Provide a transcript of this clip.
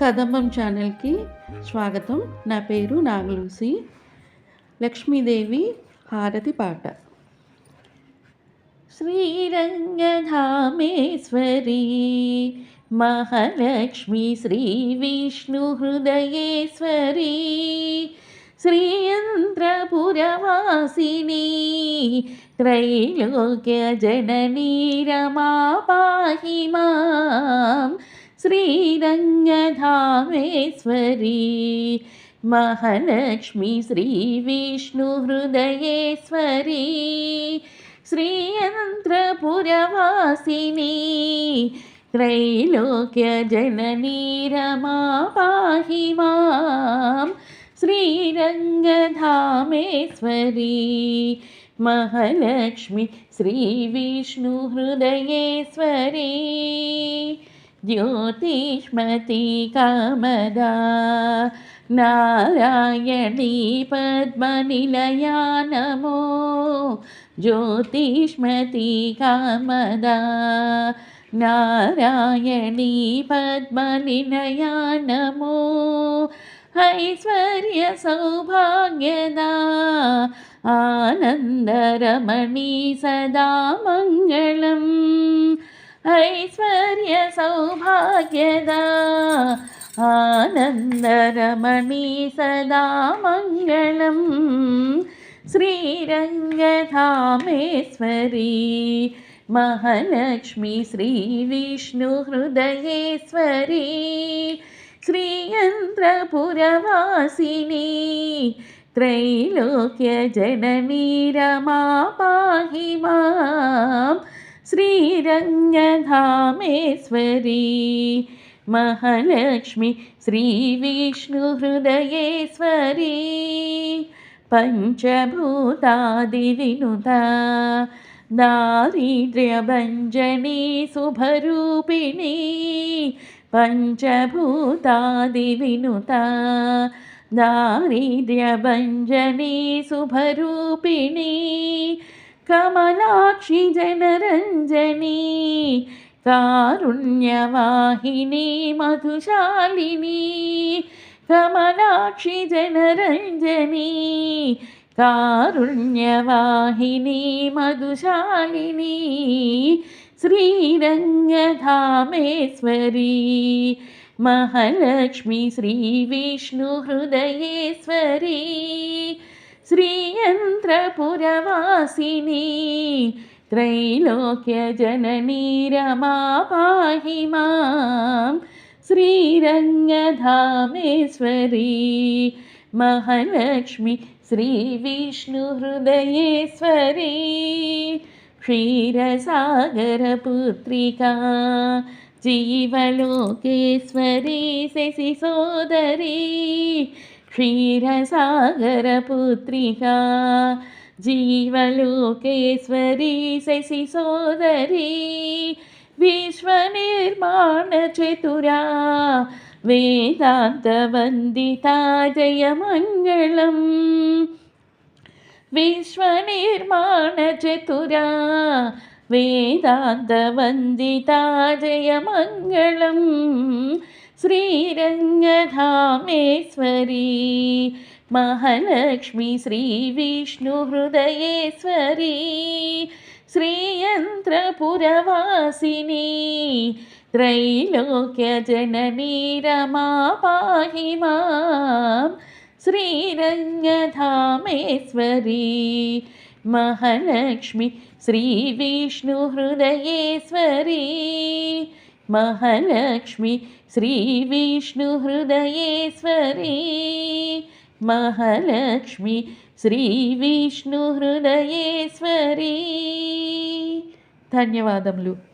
కదంబం ఛానల్కి స్వాగతం. నా పేరు నాగలూసి. లక్ష్మీదేవి హారతి పాట. శ్రీరంగధామేశ్వరీ మహాలక్ష్మి శ్రీ విష్ణు హృదయేశ్వరీ శ్రీయంత్రపురవాసిని త్రైలోక్య జననీ రమా పాహి श्रीरङ्गधामेश्वरी। महालक्ष्मी श्रीविष्णुहृदयेश्वरी। श्रीयन्त्रपुरवासिनी। त्रैलोक्यजननी रमा पाहि मां श्रीरङ्गधामेश्वरी। महालक्ष्मी श्रीविष्णुहृदयेश्वरी ज्योतिष्मती कामदा। नारायणी पद्मनिलया नमो ज्योतिष्मती कामदा। नारायणी पद्मनिलया नमो ऐश्वर्यसौभाग्यदा आनन्दरमणी सदा मङ्गलम् ऐश्वर्यसौभाग्यदा आनन्दरमणी सदा मङ्गलं श्रीरङ्गधामेश्वरी महालक्ष्मी श्रीविष्णुहृदयेश्वरी श्रीयन्त्रपुरवासिनी त्रैलोक्यजननी रमा पाहि माम् श्रीरङ्गधामेश्वरी। महालक्ष्मी श्रीविष्णुहृदयेश्वरी। पञ्चभूतादिविनुता दारिद्र्यभञ्जनी शुभरूपिणी। पञ्चभूतादिविनुता दारिद्र्यभञ्जनी शुभरूपिणी कमलाक्षि जनरञ्जनी कारुण्यवाहिनी मधुशालिनी कमलाक्षि जनरञ्जनी कारुण्यवाहिनी मधुशालिनी श्रीरङ्गधामेश्वरी महालक्ष्मी श्रीविष्णुहृदयेश्वरी श्रीयन्त्रपुरवासिनी त्रैलोक्यजननी रमा पाहि मां श्रीरङ्गधामेश्वरी महालक्ष्मी श्रीविष्णुहृदयेश्वरी क्षीरसागरपुत्रिका जीवलोकेश्वरी शशिसोदरी क्षीरसागरपुत्रिका जीवलोकेश्वरी शशिसोदरी विश्वनिर्माणचतुरा वेदान्तवन्दिता जयमङ्गलम् विश्वनिर्माणचतुरा वेदान्तवन्दिता जयमङ्गलम् श्रीरङ्गधामेश्वरी महालक्ष्मी श्रीविष्णुहृदयेश्वरी श्रीयन्त्रपुरवासिनी त्रैलोक्यजननी रमा पाहि मां श्रीरङ्गधामेश्वरी। महालक्ष्मी श्रीविष्णुहृदयेश्वरी మహాలక్ష్మి శ్రీ విష్ణు హృదయేశ్వరి మహాలక్ష్మి శ్రీ విష్ణు హృదయేశ్వరి ధన్యవాదములు.